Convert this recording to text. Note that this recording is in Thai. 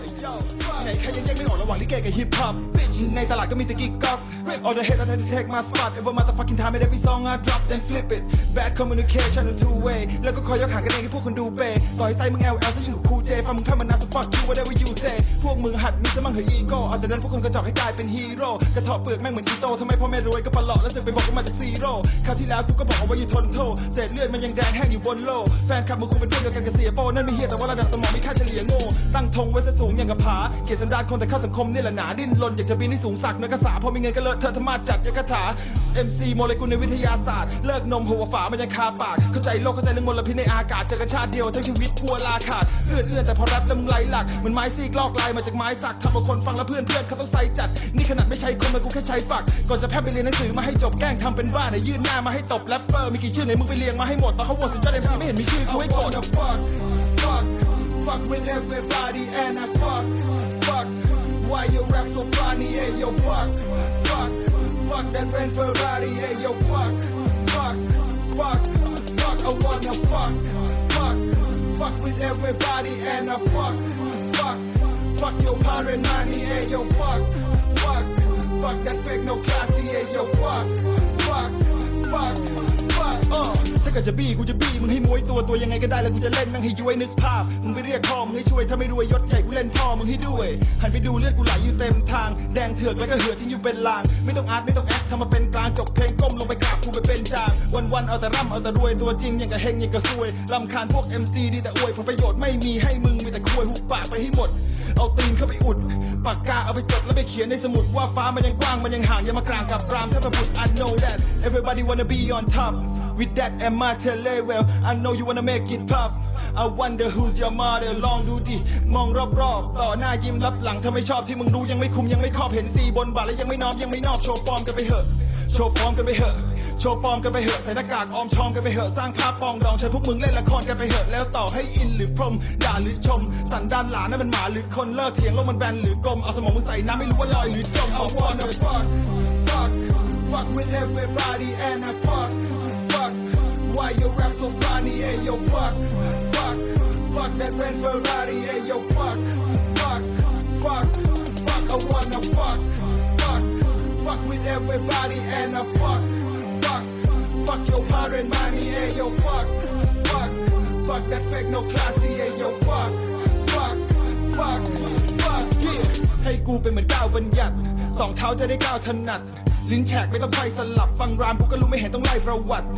ไหน ใครยังแยกไม่ออกระหว่างลิเกกับฮิปฮอปในตลาดก็มีแต่กิ๊กก๊อก All the hate I tend to take my spot Every motherfucking time and every song I drop then flip it Bad communication a two way แล้วก็คอยยกหางกันเองให้พวกคนดูเปย์ต่อยไส้มึง LL ซะยิ่งกว่าครูเจฟังมึงพร่ำมันนาส fuck you whatever you say พวกมึงหัดมีสมั่งเหอะอีโก้เอาแต่นั้นพวกคนกระจอกให้กลายเป็นฮีโร่กระเทาะเปลือกแม่งเหมือนอีโต้ทำไมพ่อแม่รวยก็ปลเลาะแล้วสึกไปบอกว่ามาจากซีโร่คราวที่แล้วกูก็บอกเอาไว้อยู่ทนโทษเศษเลือดมันยังแดงแห้งอยู่บนโลกแฟนคลับมึงคงเป็นเพื่อนเดียวกันกับเสียโป้นั่นไม่เฮียแต่ว่าระดับสมองมีค่าเฉลี่ยโง่ตั้งธงไว้ซะสูงอย่างกับผาเกียรสันดานคนแต่เข้าสังคมนี่แหละหนาดิ้นรนอยากจะบินให้สูงสักเนื้อกระสาพอมีเงินก็เลอะเทอธรรมาจัดยังกถา MC โมเลกุลในวิทยาศาสตร์ เลิกนมหัวฝามันยังคาปาก เข้าใจโลกเข้าใจเรื่องมลพิษในอากาศเจอกันชาติเดียวทั้งชีวิตกลัวลาขาดเอื้อนเอื้อนแต่พอแรปแล้วมึงไหลหลักเหมือนไม้ซีกลอกลายมาจากไม้สักทำเอาคนฟังแล้วเพื่อนเพื่อนเขาต้องใส่จัด นี่ขนาดไม่ใช่คนมากูแค่ใช้ฝักก่อนจะแพร่ไปเรียนหนังสือมาให้จบแกล้งทำเป็นบ้าไหนยื่นหน้ามาให้ตบแรปเปอร์มีกี่ชื่อไหนมึงไปเรียงมาให้หมดตอนเขาโหวตสุดยอดเอ็มซีไม่เห็นมีชื่อกูให้กด fuck with everybody and I yo fuck fuck fuck that Benz Ferrari hey yo fuck fuck fuck fuck I wanna fuck fuck fuck with everybody and I fuck fuck fuck your parent money hey yo fuck fuck fuck that fake no classy กิดจะบี้กูจะบี้มึงให้มวยตัวตัวยังไงก็ได้แล้วกูจะเล่นแม่งให้ย้วยนึกภาพมึงไปเรียกพ่อมึงให้ช่วยถ้าไม่รวยยศใหญ่กูเล่นพ่อมึงให้ด้วยหันไปดูเลือดกูไหลอยู่เต็มทางแดงเถือกแล้วก็เหือดทิ้งอยู่เป็นลางไม่ต้องอาร์ตไม่ต้องแอคทำมาเป็นกลางจบเพลงก้มลงไปกราบกูไปเป็นจางวันวันๆเอาแต่ร่ำเอาแต่รวยตัวจริงอย่างกับเฮงอย่างกับซวยลำคาญพวก MC ดีแต่อวยผลประโยชน์ไม่มีให้มึงมีแต่ควยหุบปากไปให้หมด เอาตีนเข้าไปอุด ปากกาเอาไปจดแล้วไปเขียนในสมุดว่าฟ้ามันยังกว้างมันยังห่างอย่ามากลางกับรามถ้าประพุด I know that everybody wanna be on top With that and my t e l e w e l I know you wanna make it pop I wonder who's your mother ลองดูดิ มองรอบๆ ต่อหน้ายิ้มรับหลังถ้าไม่ชอบที่มึงรู้ยังไม่คุมยังไม่ครอบเห็นสีบนบาทและยังไม่น้อมยังไม่นอบโชว์ฟอร์มกันไปเหอะ โชว์ฟอร์มกันไปเหอะ โชว์ฟอมกันไปเหอะ ใส่หน้ากากออมชอมกันไปเหอะ สร้างภาพปองดองใช้พวกมึงเล่นละครกันไปเหอะ แล้วต่อให้อินหรือพรมด่าหรือชม สันดานหลานนั่นมันหมาหรือคนเลิกเถียงโลกมันแบนหรือกลม เอาสมองมึงใส่น้ำไม่รู้ว่าลอยหรือจม I wanna fuck fuck fuck with everybody and I fuck fuck why your rap so funny hey yo fuck fuck fuck that Benz Ferrari hey yo fuck fuck fuck fuck I wanna fuck fuck with everybody and I fuck fuck fuck your power and money hey yo fuck fuck fuck that fake no classy hey yo fuck fuck fuck fuck yeah ให้กูเป็นเหมือนก้าวบัญญัติสองเท้าจะได้ก้าวถนัด ลิ้นแฉกไม่ต้องไฟสลับ ฟังรามกูก็รู้ไม่เห็นต้องไล่ประวัติ